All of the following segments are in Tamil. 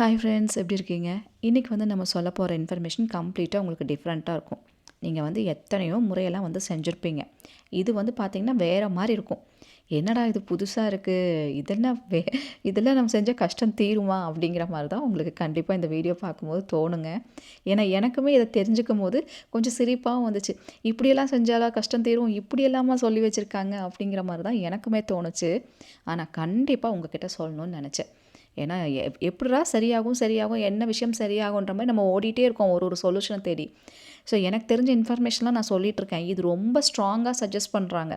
ஹாய் ஃப்ரெண்ட்ஸ் எப்படி இருக்கீங்க? இன்றைக்கி வந்து நம்ம சொல்ல போகிற இன்ஃபர்மேஷன் கம்ப்ளீட்டாக உங்களுக்கு டிஃப்ரெண்ட்டாக இருக்கும். நீங்கள் வந்து எத்தனையோ முறையெல்லாம் வந்து செஞ்சுருப்பீங்க. இது வந்து பார்த்திங்கன்னா வேறு மாதிரி இருக்கும். என்னடா இது புதுசாக இருக்குது இதெல்லாம் வே இதெல்லாம் நம்ம செஞ்சால் கஷ்டம் தீருமா? அப்படிங்கிற மாதிரி தான் உங்களுக்கு கண்டிப்பாக இந்த வீடியோ பார்க்கும்போது தோணுங்க. ஏன்னா எனக்குமே இதை தெரிஞ்சுக்கும் போது கொஞ்சம் சிரிப்பாகவும் வந்துச்சு. இப்படியெல்லாம் செஞ்சாலா கஷ்டம் தீரும்? இப்படியெல்லாமா சொல்லி வச்சுருக்காங்க? அப்படிங்கிற மாதிரி தான் எனக்குமே தோணுச்சு. ஆனால் கண்டிப்பாக உங்ககிட்ட சொல்லணும்னு நினச்சேன். ஏன்னா எப் எப்படிடா சரியாகும் சரியாகும் என்ன விஷயம் சரியாகுன்ற மாதிரி நம்ம ஓடிட்டே இருக்கோம் ஒரு ஒரு சொல்யூஷனை தேடி. ஸோ எனக்கு தெரிஞ்ச இன்ஃபர்மேஷன்லாம் நான் சொல்லிகிட்ருக்கேன் இருக்கேன் இது ரொம்ப ஸ்ட்ராங்காக சஜஸ்ட் பண்ணுறாங்க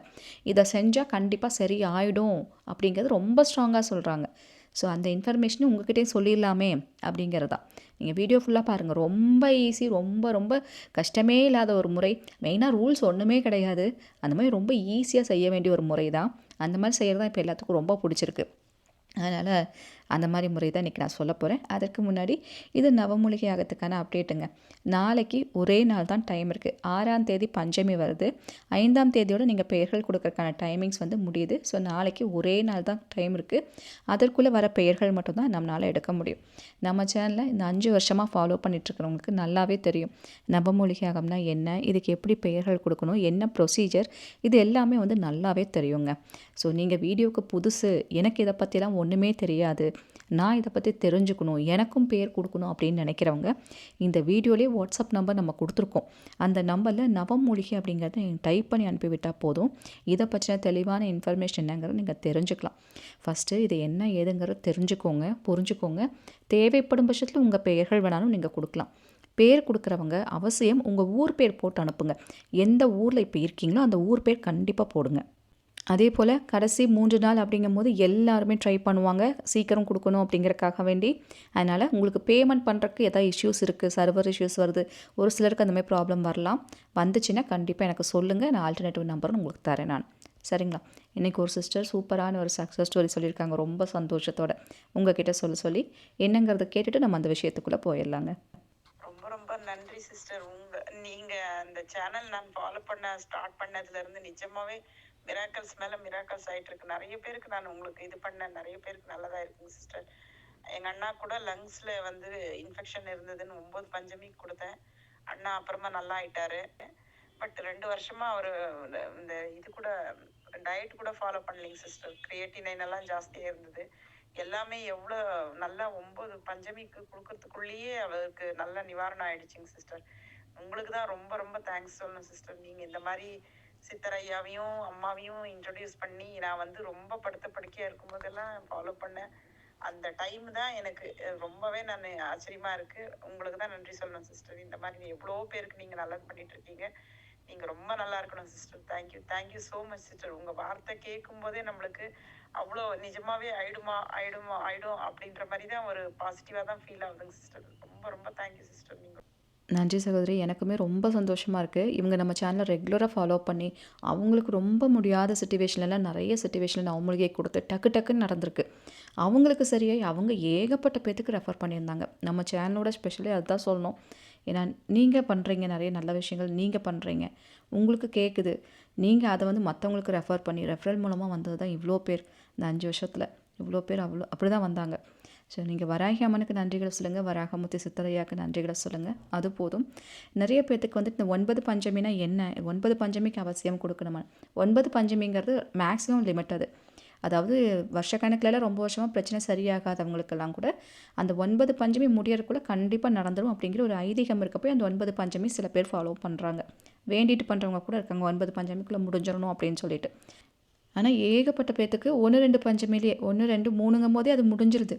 இதை செஞ்சால் கண்டிப்பாக சரி ஆகிடும் அப்படிங்கிறது ரொம்ப ஸ்ட்ராங்காக சொல்கிறாங்க ஸோ அந்த இன்ஃபர்மேஷனும் உங்ககிட்டே சொல்லிடலாமே அப்படிங்கிறது. தான் நீங்கள் வீடியோ ஃபுல்லாக பாருங்கள் ரொம்ப ஈஸி ரொம்ப ரொம்ப கஷ்டமே இல்லாத ஒரு முறை. மெயினாக ரூல்ஸ் ஒன்றுமே கிடையாது. அந்த மாதிரி ரொம்ப ஈஸியாக செய்ய வேண்டிய ஒரு முறை தான் அந்த மாதிரி செய்கிறது தான் இப்போ எல்லாத்துக்கும் ரொம்ப பிடிச்சிருக்கு. அதனால் அந்த மாதிரி முறை தான் இன்றைக்கி நான் சொல்ல போகிறேன் அதற்கு முன்னாடி இது நவமூலிகை ஆகத்துக்கான அப்டேட்டுங்க நாளைக்கு ஒரே நாள் தான் டைம் இருக்குது ஆறாம் தேதி பஞ்சமி வருது. ஐந்தாம் தேதியோடு நீங்கள் பெயர்கள் கொடுக்கறதுக்கான டைமிங்ஸ் வந்து முடியுது. ஸோ நாளைக்கு ஒரே நாள் தான் டைம் இருக்குது அதற்குள்ளே வர பெயர்கள் மட்டும்தான் நம்மளால் எடுக்க முடியும். நம்ம சேனலில் இந்த அஞ்சு வருஷமாக ஃபாலோ பண்ணிட்டுருக்கிறவங்களுக்கு நல்லாவே தெரியும். நவமூலிகை ஆகம்னா என்ன? இதுக்கு எப்படி பெயர்கள் கொடுக்கணும்? என்ன ப்ரொசீஜர் இது எல்லாமே வந்து நல்லாவே தெரியுங்க. ஸோ நீங்கள் வீடியோவுக்கு புதுசு. எனக்கு இதை பற்றிலாம் ஒன்றுமே தெரியாது. நான் இதை பற்றி தெரிஞ்சுக்கணும் எனக்கும் பேர் கொடுக்கணும் அப்படின்னு நினைக்கிறவங்க இந்த வீடியோலேயே வாட்ஸ்அப் நம்பர் நம்ம கொடுத்துருக்கோம். அந்த நம்பரில் நவமூலிகை அப்படிங்கிறத டைப் பண்ணி அனுப்பிவிட்டால் போதும். இதை பற்றின தெளிவான இன்ஃபர்மேஷன் என்னங்கிறத நீங்கள் தெரிஞ்சுக்கலாம். ஃபஸ்ட்டு இது என்ன ஏதுங்கிறத தெரிஞ்சுக்கோங்க புரிஞ்சுக்கோங்க. தேவைப்படும் பட்சத்தில் உங்கள் பெயர்கள் வேணாலும் நீங்கள் கொடுக்கலாம். பேர் கொடுக்குறவங்க அவசியம் உங்கள் ஊர் பேர் போட்டு அனுப்புங்க. எந்த ஊரில் இப்போ இருக்கீங்களோ அந்த ஊர் பேர் கண்டிப்பாக போடுங்க. அதே போல் கடைசி மூன்று நாள் அப்படிங்கும் போது எல்லாருமே ட்ரை பண்ணுவாங்க. சீக்கிரம் கொடுக்கணும் அப்படிங்கிறக்காக வேண்டி. அதனால் உங்களுக்கு பேமெண்ட் பண்ணுறக்கு எதாவது இஷ்யூஸ் இருக்குது சர்வர் இஷ்யூஸ் வருது ஒரு சிலருக்கு அந்த மாதிரி ப்ராப்ளம் வரலாம். வந்துச்சுன்னா கண்டிப்பாக எனக்கு சொல்லுங்கள் நான் ஆல்டர்னேட்டிவ் நம்பரும் உங்களுக்கு தரேன் நான். சரிங்களா? இன்றைக்கி ஒரு சிஸ்டர் சூப்பரான ஒரு சக்ஸஸ் ஸ்டோரி சொல்லியிருக்காங்க. ரொம்ப சந்தோஷத்தோட. உங்ககிட்ட சொல்ல சொல்லி என்னங்கிறத கேட்டுட்டு நம்ம அந்த விஷயத்துக்குள்ளே போயிடலாங்க. ரொம்ப ரொம்ப நன்றி சிஸ்டர் உங்க நீங்க அந்த சேனல் நான் ஃபாலோ பண்ண ஸ்டார்ட் பண்ணதுல இருந்து நிஜமாவே மிராக்கல்ஸ் மேல மிராக்கல்ஸ் ஆயிட்டு இருக்கு நிறைய பேருக்கு நான் உங்களுக்கு இது பண்ணேன். நிறைய பேருக்கு நல்லதா இருக்குங்க சிஸ்டர் எங்க அண்ணா கூட லங்ஸ்ல வந்து இன்ஃபெக்ஷன் இருந்ததுன்னு ஒன்பது பஞ்சமி கொடுத்தேன். அண்ணா அப்புறமா நல்லா ஆயிட்டாரு. பட் ரெண்டு வருஷமா அவரு இந்த- இந்த இது கூட டயட் கூட ஃபாலோ பண்ணலைங்க சிஸ்டர் கிரியேட்டினைன் எல்லாம் ஜாஸ்தியா இருந்தது. எல்லாமே எவ்வளோ நல்லா ஒன்பது பஞ்சமிக்கு கொடுக்கறதுக்குள்ளேயே அவருக்கு நல்ல நிவாரணம் ஆயிடுச்சுங்க சிஸ்டர் உங்களுக்கு தான் ரொம்ப ரொம்ப தேங்க்ஸ் சொல்லணும் சிஸ்டர் நீங்கள் இந்த மாதிரி சித்தரையாவையும் அம்மாவையும் இன்ட்ரடியூஸ் பண்ணி நான் வந்து ரொம்ப படுத்த படுக்கையாக இருக்கும்போதெல்லாம் ஃபாலோ பண்ணேன். அந்த டைம் தான் எனக்கு ரொம்பவே நான் ஆச்சரியமா இருக்கு. உங்களுக்கு தான் நன்றி சொல்லணும் சிஸ்டர் இந்த மாதிரி எவ்வளோ பேருக்கு நீங்கள் நல்லது பண்ணிட்டு இருக்கீங்க. நீங்கள் ரொம்ப நல்லா இருக்கணும் sister thank you thank you so much sister உங்கள் வார்த்தை கேட்கும் போதே நம்மளுக்கு அவ்வளோ நிஜமாவே ஆயிடுமா ஆயிடுமா ஆயிடும் அப்படின்ற மாதிரி தான் ஒரு பாசிட்டிவாக தான் ஃபீல் ஆகுதுங்க சிஸ்டர் ரொம்ப ரொம்ப தேங்க்யூ சிஸ்டர் நீங்கள் நன்றி சகோதரி. எனக்குமே ரொம்ப சந்தோஷமாக இருக்குது இவங்க நம்ம சேனலை ரெகுலராக ஃபாலோ பண்ணி அவங்களுக்கு ரொம்ப முடியாத சுச்சுவேஷன்லாம் நிறைய சுச்சுவேஷனில் அவங்களுக்கே கொடுத்து டக்கு டக்குன்னு நடந்திருக்கு. அவங்களுக்கு சரியாகி அவங்க ஏகப்பட்ட பேத்துக்கு ரெஃபர் பண்ணியிருந்தாங்க. நம்ம சேனலோட ஸ்பெஷலி அதுதான் சொல்லணும். ஏன்னா நீங்கள் பண்ணுறீங்க நிறைய நல்ல விஷயங்கள் நீங்கள் பண்ணுறீங்க உங்களுக்கு கேட்குது நீங்கள் அதை வந்து மற்றவங்களுக்கு ரெஃபர் பண்ணி ரெஃபரல் மூலமாக வந்தது தான் இவ்வளோ பேர். இந்த அஞ்சு வருஷத்தில் இவ்வளோ பேர் அவ்வளோ அப்படி தான் வந்தாங்க. ஸோ நீங்கள் வராகி அம்மனுக்கு நன்றிகளை சொல்லுங்கள் வராகமுத்தி சித்தரையாக்கு நன்றிகளை சொல்லுங்கள் அது போதும். நிறைய பேர்த்துக்கு வந்துட்டு இந்த ஒன்பது பஞ்சமினா என்ன? ஒன்பது பஞ்சமிக்கு அவசியம் கொடுக்கணுமா? ஒன்பது பஞ்சமிங்கிறது மேக்ஸிமம் லிமிட் அது. அதாவது வருஷக்கணக்கிலலாம் ரொம்ப வருஷமாக பிரச்சனை சரியாகாதவங்களுக்கெல்லாம் கூட அந்த ஒன்பது பஞ்சமி முடியறதுக்குள்ளே கண்டிப்பாக நடந்துடும் அப்படிங்கிற ஒரு ஐதீகம் இருக்க போய் அந்த ஒன்பது பஞ்சமி சில பேர் ஃபாலோ பண்ணுறாங்க வேண்டிட்டு பண்ணுறவங்க கூட இருக்காங்க ஒன்பது பஞ்சமிக்குள்ளே முடிஞ்சிடணும் அப்படின்னு சொல்லிட்டு. ஆனால் ஏகப்பட்ட பேர்த்துக்கு ஒன்று ரெண்டு பஞ்சமிலேயே ஒன்று ரெண்டு மூணுங்கும் போதே அது முடிஞ்சிருது.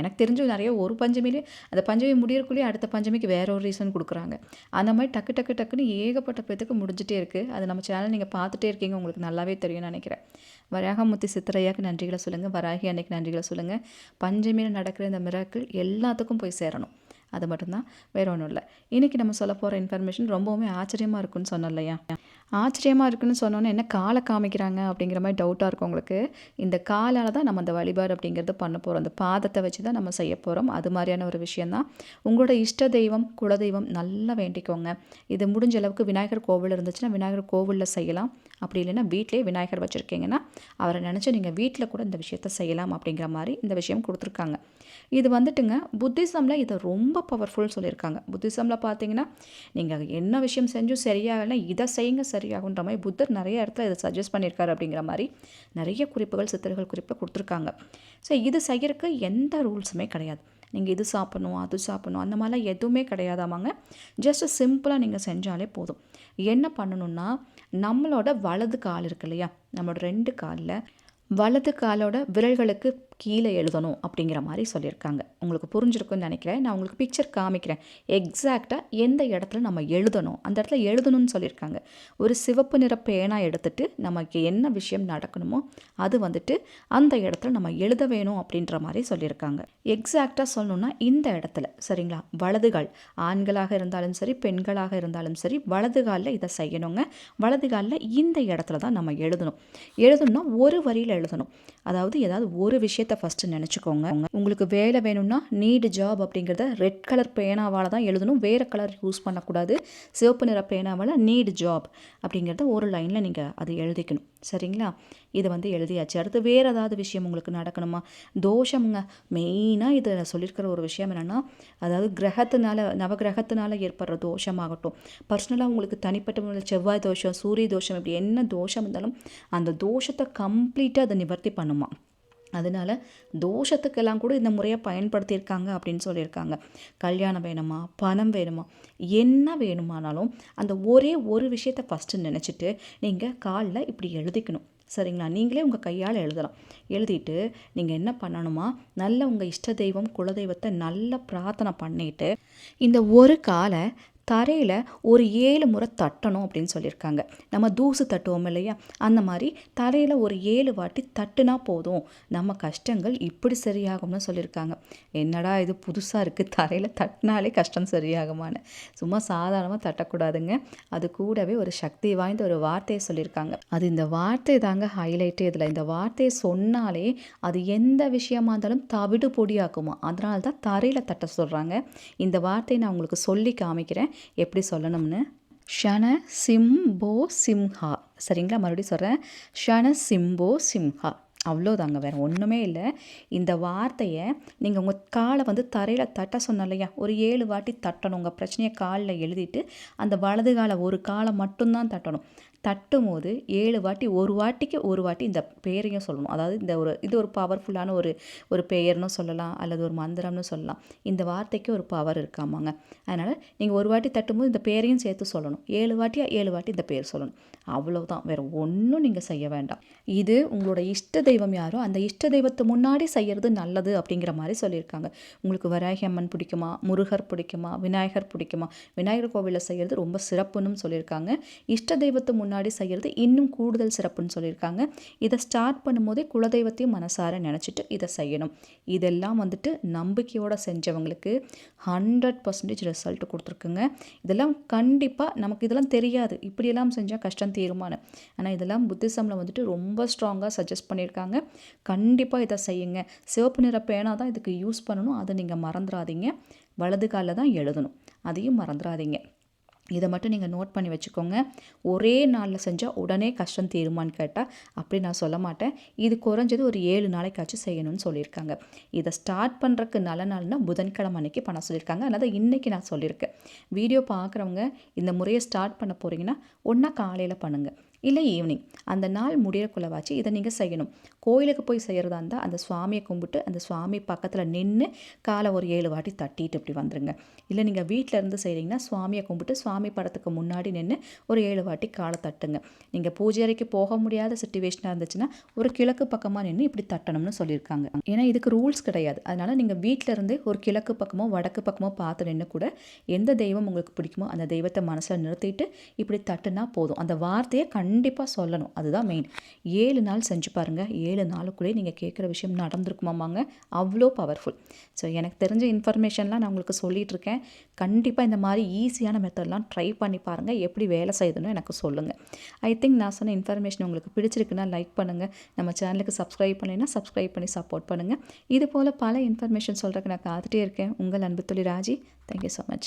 எனக்கு தெரிஞ்சு நிறைய ஒரு பஞ்சமிலே அந்த பஞ்சமி முடியறக்குள்ளேயே அடுத்த பஞ்சமிக்கு வேற ஒரு ரீசன் கொடுக்குறாங்க. அந்த மாதிரி டக்கு டக்கு டக்குன்னு ஏகப்பட்ட பேத்துக்கு முடிஞ்சிட்டே இருக்குது அது நம்ம சேனல் நீங்கள் பார்த்துட்டே இருக்கீங்க உங்களுக்கு நல்லாவே தெரியும்னு நினைக்கிறேன். வராகமுத்தி சித்திரையாக்கு நன்றிகளை சொல்லுங்கள் வராகி அன்னைக்கு நன்றிகளை சொல்லுங்கள் பஞ்சமியில் நடக்கிற இந்த மிராக்கள் எல்லாத்துக்கும் போய் சேரணும். அது மட்டும்தான் வேற ஒன்றும் இல்லை. இன்றைக்கி நம்ம சொல்ல போகிற இன்ஃபர்மேஷன் ரொம்பவுமே ஆச்சரியமாக இருக்குன்னு சொன்னோம் இல்லையா? ஆச்சரியமாக இருக்குன்னு சொன்னோன்னே என்ன காலை காமிக்கிறாங்க அப்படிங்கிற மாதிரி டவுட்டாக இருக்கும் உங்களுக்கு. இந்த காலால் தான் நம்ம அந்த வழிபாடு அப்படிங்கிறது பண்ண போகிறோம் அந்த பாதத்தை வச்சு தான் நம்ம செய்ய போகிறோம் அது மாதிரியான ஒரு விஷயந்தான் உங்களோட இஷ்ட தெய்வம் குலதெய்வம் நல்லா வேண்டிக்கோங்க. இது முடிஞ்ச அளவுக்கு விநாயகர் கோவில் இருந்துச்சுன்னா விநாயகர் கோவிலில் செய்யலாம். அப்படி இல்லைன்னா வீட்டிலே விநாயகர் வச்சுருக்கீங்கன்னா அவரை நினச்சி நீங்கள் வீட்டில் கூட இந்த விஷயத்த செய்யலாம் அப்படிங்கிற மாதிரி இந்த விஷயம் கொடுத்துருக்காங்க. இது வந்துட்டுங்க புத்திசமில் இதை ரொம்ப பவர்ஃபுல் சொல்லியிருக்காங்க. புத்திசமில் பார்த்தீங்கன்னா நீங்கள் என்ன விஷயம் செஞ்சும் சரியாகலைன்னா இதை செய்யுங்க சரியாகுன்ற மாதிரி புத்தர் நிறைய இடத்துல இதை சஜஸ்ட் பண்ணியிருக்காரு அப்படிங்கிற மாதிரி நிறைய குறிப்புகள் சித்தர்கள் குறிப்பில் கொடுத்துருக்காங்க. ஸோ இது செய்யறதுக்கு எந்த ரூல்ஸுமே கிடையாது. நீங்கள் இது சாப்பிடணும் அது சாப்பிடணும் அந்த மாதிரிலாம் எதுவுமே கிடையாதாமாங்க. ஜஸ்ட் சிம்பிளாக நீங்கள் செஞ்சாலே போதும். என்ன பண்ணணும்னா நம்மளோட வலது கால் இருக்கு இல்லையா? நம்மளோட ரெண்டு காலில் வலது காலோட விரல்களுக்கு கீழே எழுதணும் அப்படிங்கிற மாதிரி சொல்லியிருக்காங்க. உங்களுக்கு புரிஞ்சிருக்குன்னு நினைக்கிறேன். நான் உங்களுக்கு பிக்சர் காமிக்கிறேன். எக்ஸாக்டாக எந்த இடத்துல நம்ம எழுதணும்? அந்த இடத்துல எழுதணும்னு சொல்லியிருக்காங்க. ஒரு சிவப்பு நிற பேனா எடுத்துட்டு நமக்கு என்ன விஷயம் நடக்கணுமோ அது வந்துட்டு அந்த இடத்துல நம்ம எழுத வேணும் அப்படின்ற மாதிரி சொல்லியிருக்காங்க. எக்ஸாக்டாக சொல்லணும்னா இந்த இடத்துல சரிங்களா? வலதுகால் ஆண்களாக இருந்தாலும் சரி பெண்களாக இருந்தாலும் சரி வலது காலில் இதை செய்யணுங்க. வலது காலில் இந்த இடத்துல தான் நம்ம எழுதணும். எழுதணும்னா ஒரு வரியில் எழுதணும். அதாவது ஏதாவது ஒரு விஷயத்தை ஃபஸ்ட்டு நினச்சிக்கோங்க. உங்களுக்கு வேலை வேணும்னா நீடு ஜாப் அப்படிங்கிறத ரெட் கலர் பேனாவால் தான் எழுதணும். வேறு கலர் யூஸ் பண்ணக்கூடாது. சிவப்பு நிற பேனாவால் நீடு ஜாப் அப்படிங்கிறத ஒரு லைனில் நீங்கள் அது எழுதிக்கணும். சரிங்களா? இதை வந்து எழுதியாச்சு. அடுத்து வேறு ஏதாவது விஷயம் உங்களுக்கு நடக்கணுமா? தோஷம்ங்க. மெயினாக இதை சொல்லியிருக்கிற ஒரு விஷயம் என்னென்னா அதாவது கிரகத்தினால நவகிரகத்தினால ஏற்படுற தோஷமாகட்டும். பர்சனலாக உங்களுக்கு தனிப்பட்ட முறையில் செவ்வாய் தோஷம் சூரிய தோஷம் இப்படி என்ன தோஷம் இருந்தாலும் அந்த தோஷத்தை கம்ப்ளீட்டாக அதை நிவர்த்தி பண்ணுமா? அதனால தோஷத்துக்கெல்லாம் கூட இந்த முறையை பயன்படுத்தியிருக்காங்க அப்படின்னு சொல்லியிருக்காங்க. கல்யாணம் வேணுமா? பணம் வேணுமா? என்ன வேணுமானாலும் அந்த ஒரே ஒரு விஷயத்தை ஃபஸ்ட்டு நினச்சிட்டு நீங்கள் காலில் இப்படி எழுதிக்கணும். சரிங்களா? நீங்களே உங்கள் கையால் எழுதலாம். எழுதிட்டு நீங்கள் என்ன பண்ணணுமா? நல்ல உங்கள் இஷ்ட தெய்வம் குலதெய்வத்தை நல்லா பிரார்த்தனை பண்ணிட்டு இந்த ஒரு காலை தரையில் ஒரு ஏழு முறை தட்டணும் அப்படின்னு சொல்லியிருக்காங்க. நம்ம தூசு தட்டுவோம் இல்லையா? அந்த மாதிரி தரையில் ஒரு ஏழு வாட்டி தட்டுனா போதும். நம்ம கஷ்டங்கள் இப்படி சரியாகும்னு சொல்லியிருக்காங்க. என்னடா இது புதுசாக இருக்குது தரையில் தட்டினாலே கஷ்டம் சரியாகுமான்னு. சும்மா சாதாரணமாக தட்டக்கூடாதுங்க. அது கூடவே ஒரு சக்தி வாய்ந்த ஒரு வார்த்தையை சொல்லியிருக்காங்க. அது இந்த வார்த்தை தாங்க ஹைலைட்டே இதில் இந்த வார்த்தையை சொன்னாலே அது எந்த விஷயமா இருந்தாலும் தவிடு பொடியாக்குமா அதனால தான் தரையில் தட்ட சொல்கிறாங்க இந்த வார்த்தையை நான் உங்களுக்கு சொல்லி காமிக்கிறேன். எப்படி சொல்லணும்னு? ஷன சிம்போ சிம்ஹா. சரிங்களா? மறுபடியும் சொல்கிறேன் ஷன சிம்போ சிம்ஹா. அவ்வளோதாங்க வேறு ஒன்றுமே இல்லை. இந்த வார்த்தையை நீங்கள் உங்கள் காலை வந்து தரையில் தட்ட சொன்ன இல்லையா? ஒரு ஏழு வாட்டி தட்டணும். உங்கள் பிரச்சனையை காலில் எழுதிட்டு அந்த வலது காலை ஒரு காலை மட்டும்தான் தட்டணும். தட்டும் போது ஏழு வாட்டி ஒரு வாட்டிக்கு ஒரு வாட்டி இந்த பேரையும் சொல்லணும். அதாவது இந்த ஒரு இது ஒரு பவர்ஃபுல்லான ஒரு ஒரு பெயர்னு சொல்லலாம் அல்லது ஒரு மந்திரம்னு சொல்லலாம். இந்த வார்த்தைக்கு ஒரு பவர் இருக்காமாங்க. அதனால் நீங்கள் ஒரு வாட்டி தட்டும்போது இந்த பேரையும் சேர்த்து சொல்லணும். ஏழு வாட்டியாக ஏழு வாட்டி இந்த பேர் சொல்லணும். அவ்வளோதான் வேறு ஒன்றும் நீங்கள் செய்ய வேண்டாம். இது உங்களோட இஷ்ட தெய்வம் யாரோ அந்த இஷ்ட தெய்வத்தை முன்னாடி செய்கிறது நல்லது அப்படிங்கிற மாதிரி சொல்லியிருக்காங்க. உங்களுக்கு வராகி அம்மன் பிடிக்குமா? முருகர் பிடிக்குமா? விநாயகர் பிடிக்குமா? விநாயகர் கோவிலில் செய்கிறது ரொம்ப சிறப்புன்னு சொல்லியிருக்காங்க. இஷ்ட தெய்வத்தை முன்னாடி செய்கிறது இன்னும் கூடுதல் சிறப்புன்னு சொல்லியிருக்காங்க. இதை ஸ்டார்ட் பண்ணும்போதே குலதெய்வத்தையும் மனசார நினச்சிட்டு இதை செய்யணும். இதெல்லாம் வந்துட்டு நம்பிக்கையோடு செஞ்சவங்களுக்கு ஹண்ட்ரட் பர்சன்டேஜ் ரிசல்ட் கொடுத்துருக்குங்க. இதெல்லாம் கண்டிப்பாக நமக்கு இதெல்லாம் தெரியாது. இப்படியெல்லாம் செஞ்சால் கஷ்டம் தீருமானு ஆனால் இதெல்லாம் புத்திசமில் வந்துட்டு ரொம்ப ஸ்ட்ராங்காக சஜஸ்ட் பண்ணியிருக்காங்க. கண்டிப்பாக இதை செய்யுங்க. சிவப்பு நிற பேனா தான் இதுக்கு யூஸ் பண்ணணும். அதை நீங்கள் மறந்துடாதீங்க வலது காலில் தான் எழுதணும். அதையும் மறந்துடாதீங்க இதை மட்டும் நீங்கள் நோட் பண்ணி வச்சுக்கோங்க. ஒரே நாளில் செஞ்சால் உடனே கஷ்டம் தீருமான்னு கேட்டால் அப்படி நான் சொல்ல மாட்டேன். இது குறைஞ்சது ஒரு ஏழு நாளைக்காச்சும் செய்யணும்னு சொல்லியிருக்காங்க. இதை ஸ்டார்ட் பண்ணுறக்கு நல்ல நாள்னால் புதன்கிழமை அன்றைக்கி பண்ண சொல்லியிருக்காங்க. அதனால் இன்றைக்கி நான் சொல்லியிருக்கேன். வீடியோ பார்க்குறவங்க இந்த முறையை ஸ்டார்ட் பண்ண போகிறீங்கன்னா ஒன்றா காலையில் பண்ணுங்கள் இல்லை ஈவினிங் அந்த நாள் முடியறக்குள்ளவாச்சு இதை நீங்கள் செய்யணும். கோயிலுக்கு போய் செய்கிறதா இருந்தால் அந்த சுவாமியை கும்பிட்டு அந்த சுவாமி பக்கத்தில் நின்று காலை ஒரு ஏழு வாட்டி தட்டிட்டு இப்படி வந்துருங்க. இல்லை நீங்கள் வீட்டில் இருந்து செய்கிறீங்கன்னா சுவாமியை கும்பிட்டு சுவாமி படத்துக்கு முன்னாடி நின்று ஒரு ஏழு வாட்டி காலை தட்டுங்க. நீங்கள் பூஜை அறைக்கு போக முடியாத சுச்சுவேஷனாக இருந்துச்சுன்னா ஒரு கிழக்கு பக்கமாக நின்று இப்படி தட்டணும்னு சொல்லியிருக்காங்க. ஏன்னா இதுக்கு ரூல்ஸ் கிடையாது. அதனால் நீங்கள் வீட்டில் இருந்து ஒரு கிழக்கு பக்கமோ வடக்கு பக்கமோ பார்த்து நின்று கூட எந்த தெய்வம் உங்களுக்கு பிடிக்குமோ அந்த தெய்வத்தை மனசில் நிறுத்திட்டு இப்படி தட்டுனா போதும். அந்த வார்த்தையை கண் கண்டிப்பாக சொல்லணும். அதுதான் மெயின் ஏழு நாள் செஞ்சு பாருங்கள் ஏழு நாளுக்குள்ளே நீங்கள் கேட்குற விஷயம் நடந்திருக்குமாமாங்க. அவ்வளோ பவர்ஃபுல் ஸோ எனக்கு தெரிஞ்ச இன்ஃபர்மேஷன்லாம் நான் உங்களுக்கு சொல்லிகிட்ருக்கேன் கண்டிப்பாக இந்த மாதிரி ஈஸியான மெத்தட்லாம் ட்ரை பண்ணி பாருங்கள் எப்படி வேலை செய்யுதுன்னு எனக்கு சொல்லுங்கள் ஐ திங்க் நான் சொன்ன இன்ஃபர்மேஷன் உங்களுக்கு பிடிச்சிருக்குன்னா லைக் பண்ணுங்கள் நம்ம சேனலுக்கு சப்ஸ்கிரைப் பண்ணினா சப்ஸ்கிரைப் பண்ணி சப்போர்ட் பண்ணுங்கள் இது போல் பல இன்ஃபர்மேஷன் சொல்கிறதுக்கு நான் காத்துட்டே இருக்கேன். உங்கள் அன்பு தொழில் ராஜி தேங்க்யூ ஸோ மச்